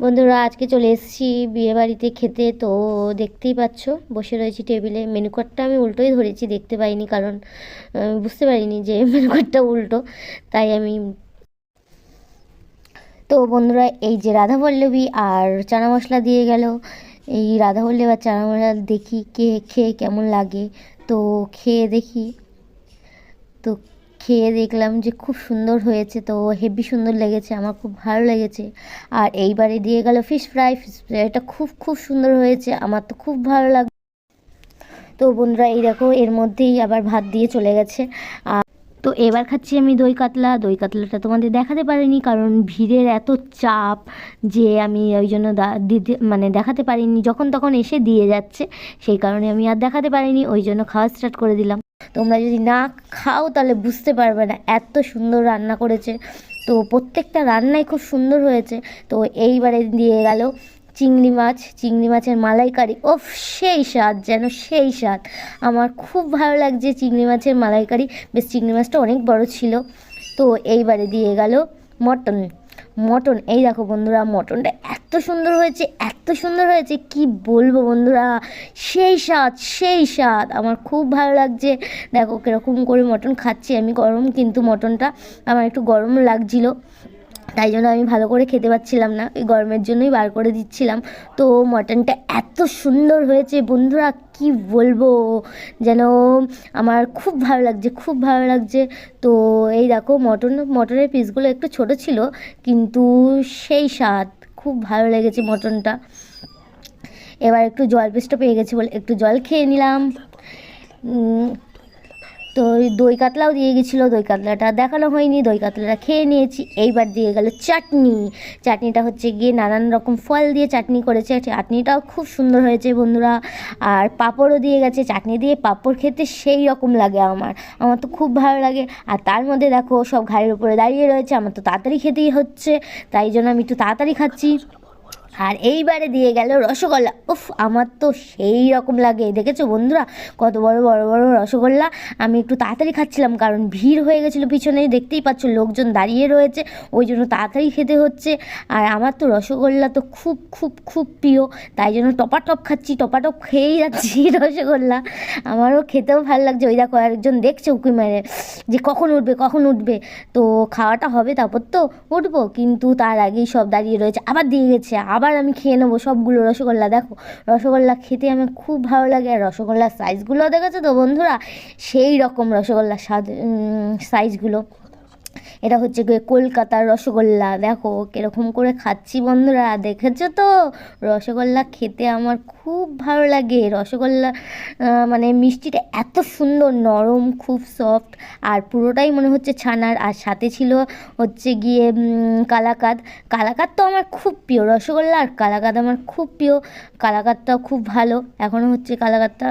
বন্ধুরা, আজকে চলে এসেছি বিয়ে বাড়িতে খেতে। তো দেখতেই পাচ্ছ, বসে রয়েছি টেবিলে। মেনু কার্ডটা আমি উল্টোই ধরেছি, দেখতে পাইনি কারণ বুঝতে পারিনি যে মেনু কার্ডটা উল্টো, তাই আমি তো বন্ধুরা, এই যে রাধা পল্লবী আর চানা মশলা দিয়ে গেল। এই রাধা পল্লবী আর চানা মশলা দেখি কে খেয়ে কেমন লাগে। তো খেয়ে দেখি। তো খেয়ে দেখলাম যে খুব সুন্দর হয়েছে, তো হেভি সুন্দর লেগেছে, আমার খুব ভালো লেগেছে। আর এইবারে দিয়ে গেল ফিশ ফ্রাই ফিশ ফ্রাইটা খুব খুব সুন্দর হয়েছে, আমার তো খুব ভালো লাগ, তো বন্ধুরা এই দেখো, এর মধ্যেই আবার ভাত দিয়ে চলে গেছে। আর তো এবার খাচ্ছি আমি দই কাতলা, দই কাতলাটা তোমাদের দেখাতে পারিনি, কারণ ভিড়ের এত চাপ যে আমি ওই জন্য দিতে মানে দেখাতে পারিনি, যখন তখন এসে দিয়ে যাচ্ছে, সেই কারণে আমি আর দেখাতে পারিনি, ওই জন্য খাওয়া স্টার্ট করে দিলাম। তোমরা যদি না খাও, তাহলে বুঝতে পারবে না এত সুন্দর রান্না করেছে। তো প্রত্যেকটা রান্নাই খুব সুন্দর হয়েছে। তো এইবারে দিয়ে গেল চিংড়ি মাছ, চিংড়ি মাছের মালাইকারি। ওফ, সেই স্বাদ, যেন সেই স্বাদ। আমার খুব ভালো লাগছে চিংড়ি মাছের মালাইকারি। বেশ, চিংড়ি মাছটা অনেক বড় ছিল। তো এইবারে দিয়ে গেল মটন। মটন, এই দেখো বন্ধুরা, মটনটা এত সুন্দর হয়েছে, এত সুন্দর হয়েছে, কি বলব বন্ধুরা? সেই স্বাদ সেই স্বাদ। আমার খুব ভালো লাগছে। দেখো কীরকম করে মটন খাচ্ছি আমি, গরম, কিন্তু মটনটা আমার একটু গরম লাগছিল। তাই জন্য আমি ভালো করে খেতে পাচ্ছিলাম না। ওই গরমের জন্যই বার করে দিচ্ছিলাম। তো মটনটা এত সুন্দর হয়েছে। বন্ধুরা, কি বলব? যেন আমার খুব ভালো লাগছে, খুব ভালো লাগছে। তো এই দেখো, মটন, মটনের পিসগুলো একটু ছোট ছিল, কিন্তু সেই স্বাদ, খুব ভালো লেগেছে মটনটা। এবার একটু জল পেস্টটা পেয়ে গেছি বলে একটু জল খেয়ে নিলাম। তো দই কাতলাও দিয়ে গেছিল, দই কাতলাটা দেখানো হয়নি, দই কাতলাটা খেয়ে নিয়েছি। এইবার দিয়ে গেল চাটনি। চাটনিটা হচ্ছে গিয়ে নানান রকম ফল দিয়ে চাটনি করেছে। চাটনিটাও খুব সুন্দর হয়েছে বন্ধুরা। আর পাঁপড়ও দিয়ে গেছে। চাটনি দিয়ে পাঁপড় খেতে সেই রকম লাগে আমার। আমার তো খুব ভালো লাগে। আর তার মধ্যে দেখো, সব ঘাড়ের উপরে দাঁড়িয়ে রয়েছে। আমার তো তাড়াতাড়ি খেতেই হচ্ছে। তাই জন্য আমি একটু তাড়াতাড়ি খাচ্ছি। আর এইবারে দিয়ে গেল রসগোল্লা। উফ, আমার তো সেই রকম লাগে। দেখেছ বন্ধুরা? কত বড় বড় বড় রসগোল্লা। আমি একটু তাড়াতাড়ি খাচ্ছিলাম কারণ ভিড় হয়ে গেছিল পিছনে দেখতেই পাচ্ছ লোকজন দাঁড়িয়ে রয়েছে। ওই জন্য তাড়াতাড়ি খেতে হচ্ছে। আর আমার তো রসগোল্লা তো খুব খুব খুব প্রিয়। তাই জন্য টপাটপ খাচ্ছি, টপাটপ খেয়েই যাচ্ছি রসগোল্লা। আমারও খেতেও ভালো লাগছে। ওই দেখো একজন দেখছে উঁকি মেরে। যে কখন উঠবে কখন উঠবে? তো খাওয়াটা হবে, তারপর তো উঠবো। কিন্তু তার আগেই সব দাঁড়িয়ে রয়েছে। আবার দিয়ে গেছে আবার আমি খেয়ে নেব সবগুলো রসগোল্লা। দেখো, রসগোল্লা খেতে আমার খুব ভালো লাগে আর রসগোল্লার সাইজগুলো দেখেছ তো বন্ধুরা? সেই রকম রসগোল্লার সাইজগুলো এটা হচ্ছে গিয়ে কলকাতার রসগোল্লা। দেখো কীরকম করে খাচ্ছি বন্ধুরা দেখেছ তো? রসগোল্লা খেতে আমার খুব ভালো লাগে। রসগোল্লা মানে মিষ্টিটা এত সুন্দর নরম খুব সফট আর পুরোটাই মনে হচ্ছে ছানার। আর সাথে ছিল হচ্ছে গিয়ে উম, কালাকাদ। কালাকাদ তো আমার খুব প্রিয় রসগোল্লা আর কালাকাদ আমার খুব প্রিয়। কালাকাদটাও খুব ভালো। এখনও হচ্ছে কালাকাদটা